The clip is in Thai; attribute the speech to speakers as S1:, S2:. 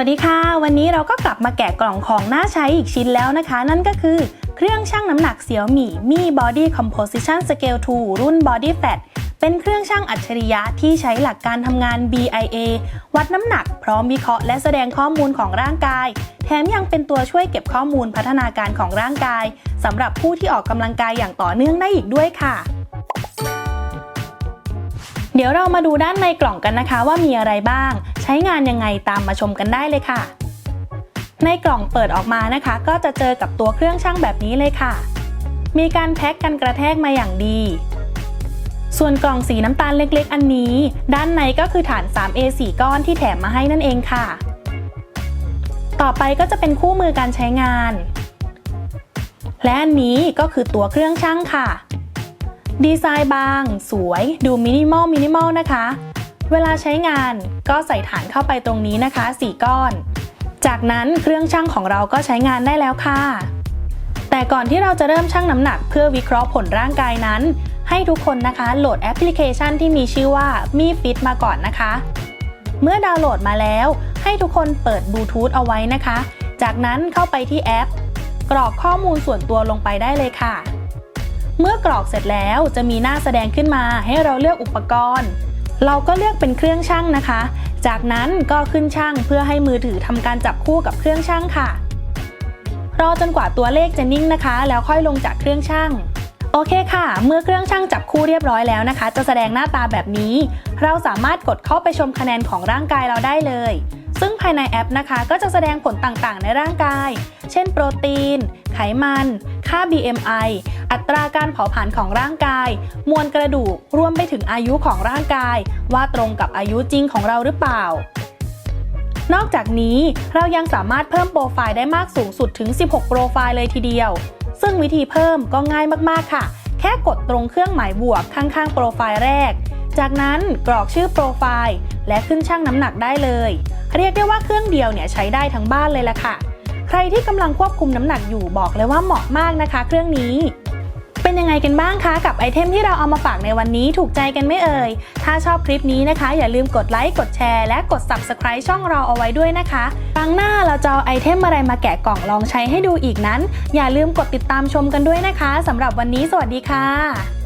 S1: วัสดีค่ะ วันนี้เราก็กลับมาแกะกล่องของน่าใช้อีกชิ้นแล้วนะคะ นั่นก็คือเครื่องชั่งน้ำหนักเสี่ยวหมี่มี Body Composition Scale 2 รุ่น Body Fat เป็นเครื่องชั่งอัจฉริยะที่ใช้หลักการทำงาน BIA วัดน้ำหนักพร้อมวิเคราะห์และแสดงข้อมูลของร่างกาย แถมยังเป็นตัวช่วยเก็บข้อมูลพัฒนาการของร่างกายสำหรับผู้ที่ออกกำลังกายอย่างต่อเนื่องได้อีกด้วยค่ะเดี๋ยวเรามาดูด้านในกล่องกันนะคะว่ามีอะไรบ้าง ช้งานยังไงตามมาชมกันได้เลยค่ะ ในกล่องเปิดออกมานะคะ ก็จะเจอกับตัวเครื่องชั่งแบบนี้เลยค่ะ มีการแพ็กกันกระแทกมาอย่างดี ส่วนกล่องสีน้ำตาลเล็กๆ อันนี้ ด้านในก็คือฐาน 3A 4 ก้อนที่แถมมาให้นั่นเองค่ะ ต่อไปก็จะเป็นคู่มือการใช้งาน และอันนี้ก็คือตัวเครื่องชั่งค่ะดีไซน์บาง สวย ดูมินิมอลมินิมอลนะคะ เวลาใช้งานก็ใส่ฐานเข้าไปตรงนี้นะคะ 4 ก้อน จากนั้นเครื่องชั่งของเราก็ใช้งานได้แล้วค่ะ แต่ก่อนที่เราจะเริ่มชั่งน้ำหนักเพื่อวิเคราะห์ผลร่างกายนั้น ให้ทุกคนนะคะโหลดแอปพลิเคชันที่มีชื่อว่ามีฟิตมาก่อนนะคะ เมื่อดาวน์โหลดมาแล้ว ให้ทุกคนเปิดบลูทูธเอาไว้นะคะ จากนั้นเข้าไปที่แอป กรอกข้อมูลส่วนตัวลงไปได้เลยค่ะ เมื่อกรอกเสร็จแล้วจะมีหน้าแสดงขึ้นมาให้เราเลือกอุปกรณ์ เราก็เลือกเป็นเครื่องช่างนะคะ จากนั้นก็ขึ้นช่างเพื่อให้มือถือทำการจับคู่กับเครื่องช่างค่ะ รอจนกว่าตัวเลขจะนิ่งนะคะ แล้วค่อยลงจากเครื่องช่างโอเคค่ะ เมื่อเครื่องช่างจับคู่เรียบร้อยแล้วนะคะ จะแสดงหน้าตาแบบนี้ เราสามารถกดเข้าไปชมคะแนนของร่างกายเราได้เลย ซึ่งภายในแอปนะคะก็จะแสดงผลต่างๆ ในร่างกาย เช่น โปรตีน ไขมัน ค่า BMI อัตราการเผาผลาญของร่างกาย มวลกระดูก รวมไปถึงอายุของร่างกาย ว่าตรงกับอายุจริงของเราหรือเปล่า นอกจากนี้เรายังสามารถเพิ่มโปรไฟล์ได้มากสูงสุดถึง 16 โปรไฟล์เลยทีเดียว ซึ่งวิธีเพิ่มก็ง่ายมากๆค่ะ แค่กดตรงเครื่องหมายบวกข้างๆ โปรไฟล์แรก จากนั้นกรอกชื่อโปรไฟล์ และขึ้นชั่งน้ำหนักได้เลย เรียกได้ว่าเครื่องเดียวเนี่ยใช้ได้ทั้งบ้านเลยล่ะค่ะ ใครที่กำลังควบคุมน้ำหนักอยู่บอกเลยว่าเหมาะมากนะคะ เครื่องนี้เป็นยังไงกันบ้างคะกับไอเทมที่เราเอามาฝากในวันนี้ถูกใจกันไม่เอ่ย ถ้าชอบคลิปนี้นะคะ อย่าลืมกดไลค์กดแชร์และกด Subscribe ช่องเราเอาไว้ด้วยนะคะครั้งหน้าเราจะเอาไอเทมอะไรมาแกะกล่องลองใช้ให้ดูอีกนั้น อย่าลืมกดติดตามชมกันด้วยนะคะสำหรับวันนี้สวัสดีค่ะ